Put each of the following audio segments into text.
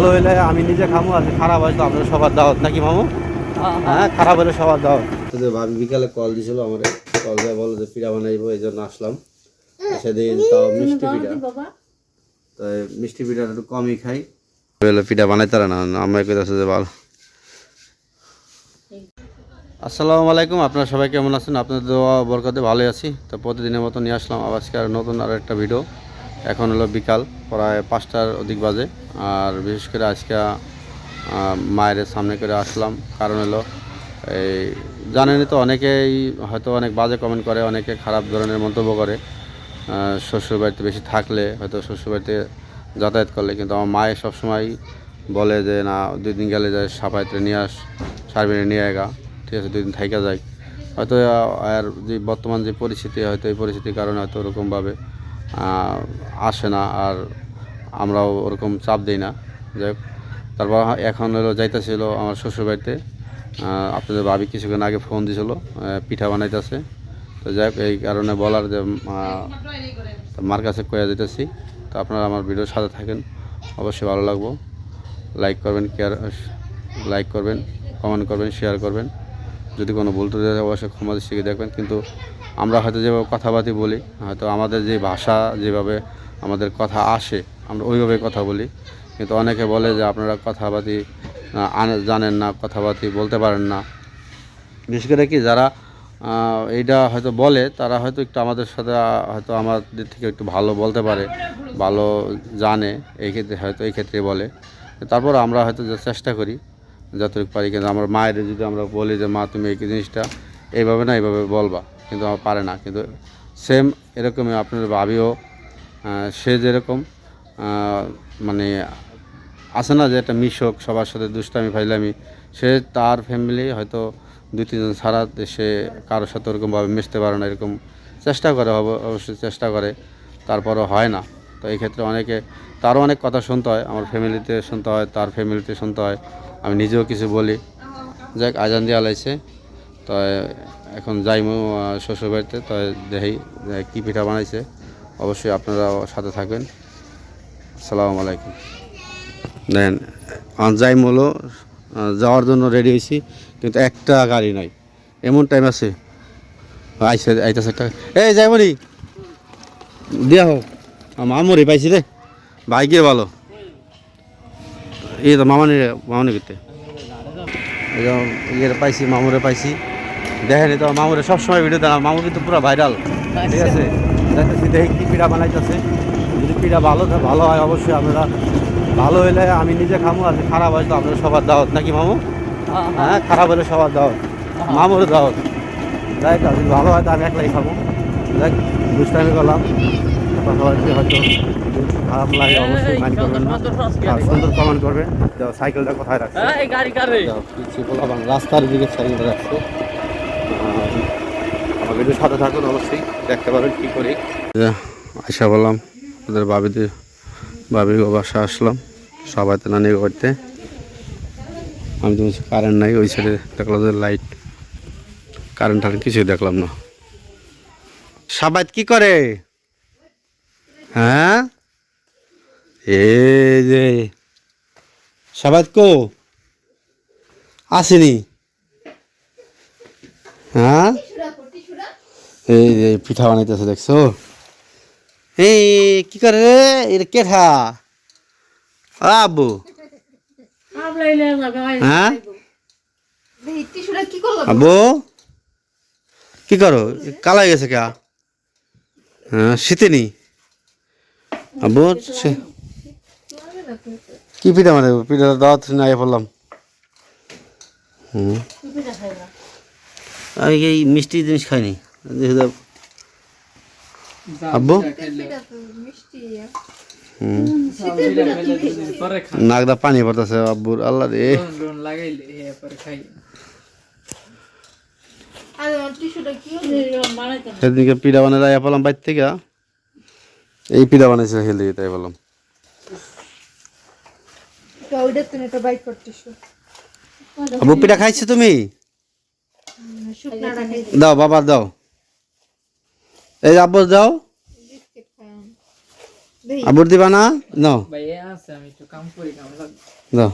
ভালো হইলে আমি নিজে খামো আর খারাপ হয়তো আপনার সবার দাওয়াত। নাকি মামু? হ্যাঁ খারাপ হলে সবার দাওয়াত। তো ভাবি বিকালে কল দিছিল আমার। কল দিয়ে বলো যে পিঠা বানাইবো এই জন্য আসলাম। সেদিন তাও মিষ্টি পিঠা। তো মিষ্টি পিঠা একটু কমই খাই। হলো পিঠা বানাইতে পারে না আমরা কইতাছে যে ভালো। আসসালামু আলাইকুম আপনারা সবাই কেমন আছেন? আপনাদের দোয়া বরকতে ভালোই আছি। তো প্রতিদিনের মতো নিয়ে আসলাম আজকে আর নতুন আর একটা ভিডিও এখন হলো বিকাল, প্রায় পাঁচটার অধিক বাজে। আর বিশেষ করে আজকে মায়ের সামনে করে আসলাম। কারণ হলো, এই জানেনই তো অনেকেই হয়তো অনেক বাজে কমেন্ট করে, অনেকে খারাপ ধরনের মন্তব্য করে। শ্বশুরবাড়িতে বেশি থাকলে হয়তো শ্বশুরবাড়িতে যাতায়াত করলে, কিন্তু আমার মায়ে সবসময় বলে যে, না, দুই দিন গেলে যায় সাপাইতে নিয়ে আস সার্বিনে নিয়ে আগা ঠিক আছে, দুই দিন থাইকা যায় হয়তো আর যে বর্তমান যে পরিস্থিতি, হয়তো এই পরিস্থিতির কারণে হয়তো ওরকমভাবে আসে না আর আমরাও ওরকম চাপ দিই না। যাই তারপর এখন হলো যাইতেছিল আমার শ্বশুরবাড়িতে আহ, আপনাদের ভাবি কিছুক্ষণ আগে ফোন দিছিল পিঠা বানাইতেছে। তো যাই এই কারণে বলার যে মার কাছে কয়ে দিতেছি। তো আপনারা আমার ভিডিওর সাথে থাকেন অবশ্যই ভালো লাগবো। লাইক করবেন কেয়ার লাইক করবেন কমেন্ট করবেন শেয়ার করবেন। যদি কোনো ভুল থাকে অবশ্যই ক্ষমা শিখে দেখবেন। কিন্তু আমরা হয়তো যেভাবে কথাবার্তি বলি, হয়তো আমাদের যে ভাষা যেভাবে আমাদের কথা আসে, আমরা ওইভাবে কথা বলি। কিন্তু অনেকে বলে যে আপনারা কথাবার্তি জানেন না, কথাবার্তি বলতে পারেন না। বিশেষ করে কি যারা এইটা হয়তো বলে, তারা হয়তো একটু আমাদের সাথে, হয়তো আমাদের থেকে একটু ভালো বলতে পারে, ভালো জানে, এই ক্ষেত্রে, হয়তো এই ক্ষেত্রে বলে। তারপর আমরা হয়তো চেষ্টা করি, যতটুকু পারি। কিন্তু আমার মায়ের যদি আমরা বলি যে, মা, তুমি এই জিনিসটা এইভাবে না, এইভাবে বলবা। কিন্তু আমার পারে না। কিন্তু সেম এরকমই আপনার ভাবিও সে যেরকম মানে আছে না যে একটা মিশক, সবার সাথে দুষ্টামি, ফাইলামি, সে তার ফ্যামিলি হয়তো দুই তিনজন ছাড়া সে কারোর সাথে ওরকমভাবে মিশতে পারে না, এরকম চেষ্টা করে, অব- অবশ্যই চেষ্টা করে, তারপরও হয় না। তো এই ক্ষেত্রে অনেকে, তারও অনেক কথা শুনতে হয়, আমার ফ্যামিলিতে শুনতে হয়, তার ফ্যামিলিতে শুনতে হয়, আমি নিজেও কিছু বলি। যাক, আজান দিয়ে আলাইছে তো এখন যাইমু শ্বশুরবাড়িতে তো দেখি কী পিঠা বানাইছে। অবশ্যই আপনারা সাথে থাকবেন। আসসালামু আলাইকুম। দেন আমার যাই হলো যাওয়ার জন্য রেডি হয়েছি কিন্তু একটা গাড়ি নাই। এমন টাইম আছে। আইসে আইতেছে একটা এই যাইবনি দিয়া হোক মামুরি পাইছি রে। ভাই গিয়ে ভালো। এই তো মামানি মামানি করতে ইয়ে পাইছি মামুরে পাইছি। দেখেনি তো মামুরে সবসময় ভিডিও দেন মামু কিন্তু পুরো ভাইরাল ঠিক আছে? দেখতেছি দেখি কী পিঠা বানাইতেছে। যদি পিঠা ভালো ভালো হয় অবশ্যই আপনারা ভালো হইলে আমি নিজে খামো আর খারাপ হয় তো আপনার সবার দাওয়াত। নাকি মামু? হ্যাঁ খারাপ হলে সবার দাওয়াত। মামুর দাওয়াত। যাই যদি ভালো হয় তো আমি একলাই খাব দেখ দুষ্টামি করলাম। কথাবার্তা হয়তো খারাপ লাগে অবশ্যই মাইন্ড করবেন না। আর সুন্দর কমেন্ট করবেন সাইকেলটা কোথায় রাখছে? রাস্তার দিকে সাইকেলটা রাখছে। আমার ভিডিও সাথে থাকুন অবশ্যই, দেখতে পাবেন কী করি। আশা বললাম, ওদের বাবিদের বাবির বাসা আসলাম, সবাই তো নানি করতে। আমি তো কারেন্ট নাই, ওই সাইডে দেখলাম যে লাইট কারেন্ট টারেন্ট কিছুই দেখলাম না। সাবাত কি করে? হ্যাঁ? এই যে, সাবাত কো? আসেনি। হ্যাঁ? এই পিঠা বানাইতেছে দেখছ? এই কি করে রে? এটা কেঠা। আব্বু। হ্যাঁ? টিস্যুটা কি আব্বু। কি করো? কালা হয়ে গেছে কে? হ্যাঁ শীতেনি আব্বু সে- কি পিঠা মানে পিঠা দাওয়াত না পড়লাম। হুম। আমি এই মিষ্টি জিনিস খাইনি। আব্বু? নাকদা পানি পড়তেছে আব্বুর আল্লাহ রে? সেদিনকে পিঠা বানালে আয়া পেলাম বাইর থেকে। এই পিঠা বানাইছে হেলদি তাই টিস্যু। আব্বু পিঠা খাইছো তুমি? দাও বাবা দাও। এই আব্বু দাও। আবুর দিবা না? নাও। ভাই এ আছে আমি একটু কাম করি কাম লাগবে দাও।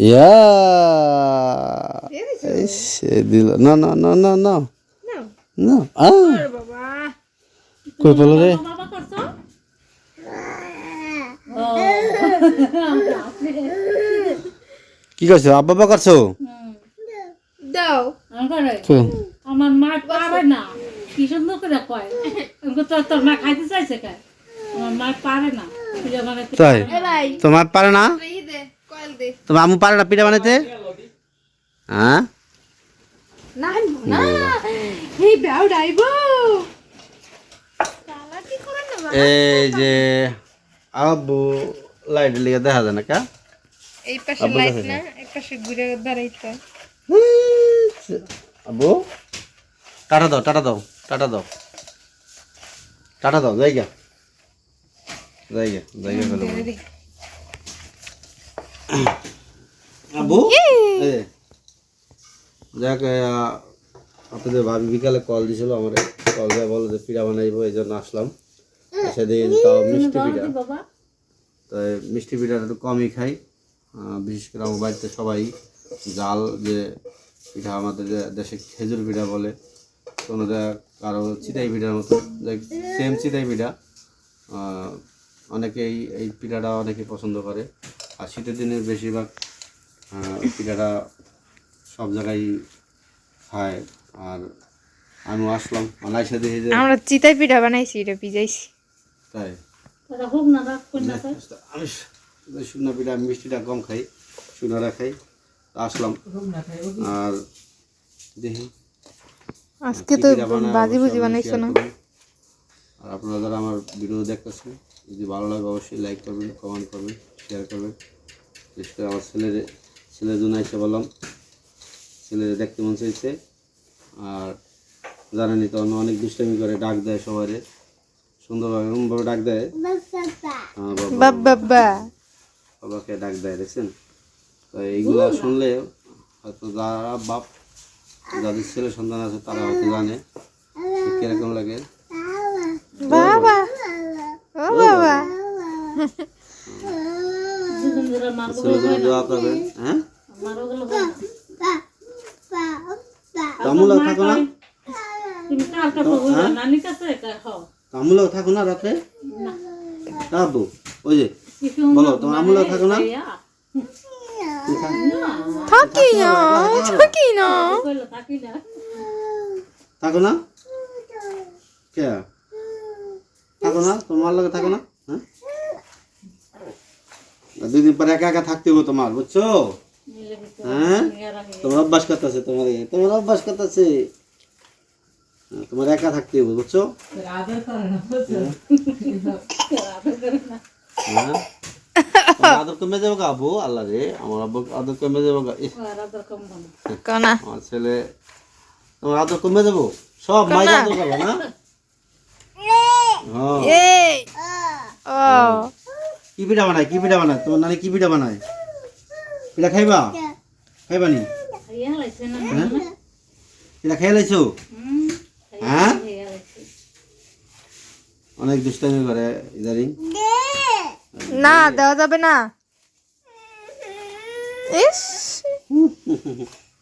ইয়া! দিল না না না না না। না আ কই রে? কি করছ? আব্বা করছ? দাও। আমার মা পারে না। কি সুন্দর করে কয়। আমাকে তো তোর মা খাইতে চাইছে কে? আমার মা পারে না। তুই তোমার পারে না? তোমার আমু পারে না পিঠা বানাইতে? হ্যাঁ? না না। এই ব্যাউ ডাইবো? এই যে আব্বু লাইট লিগে দেখা যায় না কা? এই পাশে লাইট না। এক পাশে ঘুরে দাঁড়াইতে আব্বু? টাটা দাও টাটা দাও টাটা দাও। টাটা দাও জায়গা। জায়গা জায়গা ফেলো। আব্বু? এই যাক আপনাদের ভাবি বিকালে কল দিছিল আমার। কল দিয়ে বলো যে পিঠা বানাইবো এই জন্য আসলাম। সেদিন তাও মিষ্টি পিঠা। তাই মিষ্টি পিঠাটা একটু কমই খাই। বিশেষ করে আমার বাড়িতে সবাই জাল যে পিঠা আমাদের যে দেশে খেজুর পিঠা বলে কোনোটা কারও চিতাই পিঠার মতো সেম চিতাই পিঠা। অনেকেই এই পিঠাটা অনেকে পছন্দ করে। আর শীতের দিনে বেশিরভাগ পিঠাটা সব জায়গায় খায় আর আমিও আসলাম আইসা দেখি যে আমরা চিতাই পিঠা বানাইছি এটা ভিজাইছি। তাই। আমি শুকনো পিঠা মিষ্টিটা কম খাই শুকনোটা খাই আসলাম। আর দেখি। আজকে তো বাজি বুজি বানাইছো না? আর আপনারা যারা আমার ভিডিও দেখতেছেন যদি ভালো লাগে অবশ্যই লাইক করবেন কমেন্ট করবেন শেয়ার করবেন। বিশেষ করে আমার ছেলের ছেলের জন্য এসে বললাম ছেলের দেখতে মন চাইছে। আর জানেনি তো অনেক দুষ্টামি করে ডাক দেয় সবাই সুন্দরভাবে এমনভাবে ডাক দেয়। হ্যাঁ, বাবা। বাবা বাবা বাবাকে ডাক দেয় দেখছেন? তো এইগুলা শুনলে হয়তো যারা বাপ যাদের ছেলে সন্তান আছে তারা হয়তো জানে কীরকম লাগে। বাবা। ও। বাবা। দোয়া করবেন হ্যাঁ। তামুলাও থাকো না। হও। তামুলাও থাকো না রাতে। তাবু ওই যে বলো তোমার আমুলাও থাকো না। থাকি না থাকি না। থাকি না? কে? থাকো না? তোমার লগে থাকো না? হ্যাঁ? দুই দিন পরে একা একা থাকতে হবে তোমার বুঝছ? হ্যাঁ? তোমার অভ্যাস করতেছে তোমার। তোমার অভ্যাস করতেছে। হ্যাঁ, তোমার একা থাকতে হবে বুঝছ? আদর করে না হ্যাঁ? আদর কমে যাব গা আবু আল্লাহ রে আমার আব্বু আদর কমে যাব গা। কোনা। আমার ছেলে তোমার আদর কমে যাব সব মাই আদর করব না? হ্যাঁ এই ও। কি পিঠা বানায় কি পিঠা বানায়? তোমার নানি কি পিঠা বানায়? পিঠা খাইবা? খাইবা নি? হ্যাঁ? পিঠা খাই লাইছো? হ্যাঁ? অনেক দুষ্টামি করে ইদারিং না দেওয়া যাবে না। ইস।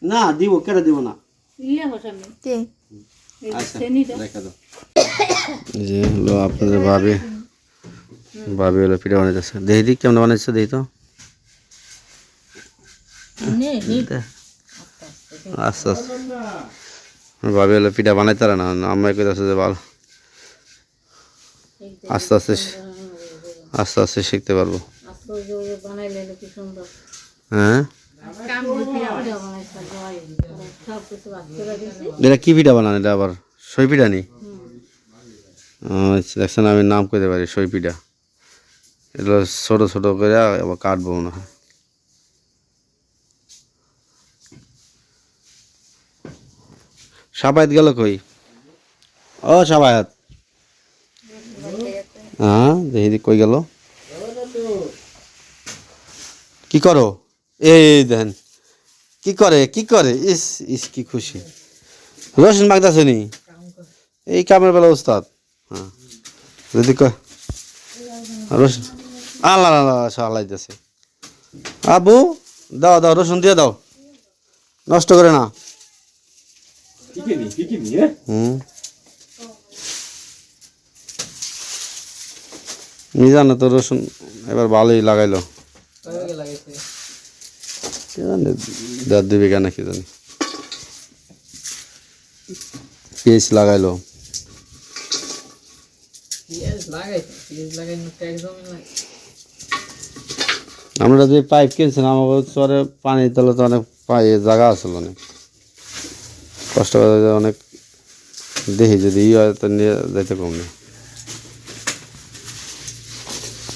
না দিব কেন দিব না। আচ্ছা যে হলো আপনাদের ভাবি। ভাবি হলো পিঠা বানাইতেছে। দেখি দিক কেমন বানাইছে দেখি তো? আস্তে আস্তে। ভাবি হলো পিঠা বানাইতে না। আমার কইতেছে যে ভালো। আস্তে আস্তে। আস্তে আস্তে শিখতে পারব। হ্যাঁ? এটা কি পিঠা বানান এটা আবার? সই পিঠা নি? আচ্ছা দেখছেন আমি নাম কইতে পারি, সই পিঠা। এগুলো ছোট ছোট করে আবার কাটবো মনে হয়। সাবায়াত গেল কই? ও সাবায়াত। হ্যাঁ দেখি কই গেল? কি করো? এই দেখেন। কি করে? কি করে? ইস ইস কি খুশি। রসুন মাগদাছে নি? এই কামের বেলা উস্তাদ হ্যাঁ। যদি রসুন আল্লাহ আল্লাহ সালাইতেছে আবু দাও দাও রসুন দিয়ে দাও। নষ্ট করে না। হুম। মিজানে তো রসুন এবার ভালোই লাগাইলো। কয়ভাবে লাগাইছে? কে জানে দেড় দুই বিঘা নাকি জানি। পেঁয়াজ লাগাইলো। আমরা যে পাইপ কিনছিলাম আমাকে চরে পানি তলে তো অনেক পাই জায়গা আছিল অনেক কষ্ট করে অনেক দেখি যদি ই হয় তো নিয়ে যাইতে কম নেই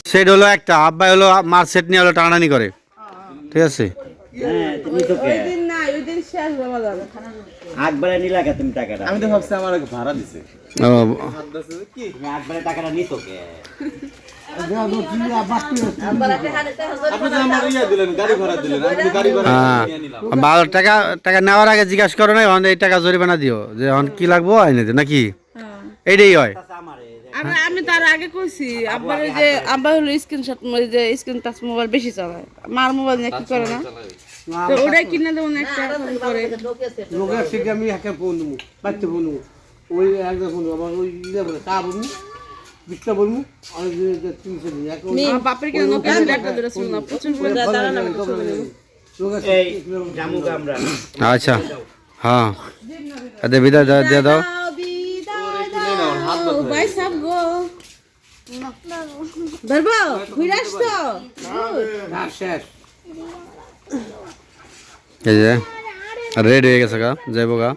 সেট হলো একটা আব্বাই হলো মার সেট নিয়ে হলো টানাটানি করে। ঠিক আছে? আকবারে নিলা কে তুমি টাকাটা? আমি তো ভাবছি আমার ভাড়া দিছে। ও, তুমি আকবারে টাকাটা নিতো কে? আপনি তো আমার দিলেন গাড়ি ভাড়া দিলেন। আমি তো গাড়ি ভাড়া হ্যাঁ নিয়ে নিলাম। বারো টাকা টাকা নেওয়ার আগে জিজ্ঞাসা করো না এই টাকা জরিমানা দিও। যে এখন কি লাগবো নাকি? এইটাই হয়। আমি আমি তার আগে কইছি আব্বার ওই যে আব্বা হলো স্ক্রিনশট যে স্ক্রিন টাচ মোবাইল বেশি চালায় মার মোবাইল নিয়ে কি করে না তো ওটাই কিনে দেবো না একটা করে লোকের থেকে আমি একে ফোন দেবো বাচ্চা ফোন দেবো ওই একদম ফোন আমার ওই ইয়ে বলে তা বলব বিশটা বলব আর তিনশো দিন বাপের কিনে নোকিয়া একটা দূরে ছিল না প্রচুর লোকের এই জামুক আমরা আচ্ছা হ্যাঁ বিদায় দাও- দিয়ে দাও ভাই সব গো ধরবো ঘুরে আসতো এই যে রেড হয়ে গেছে গা যাইব গা।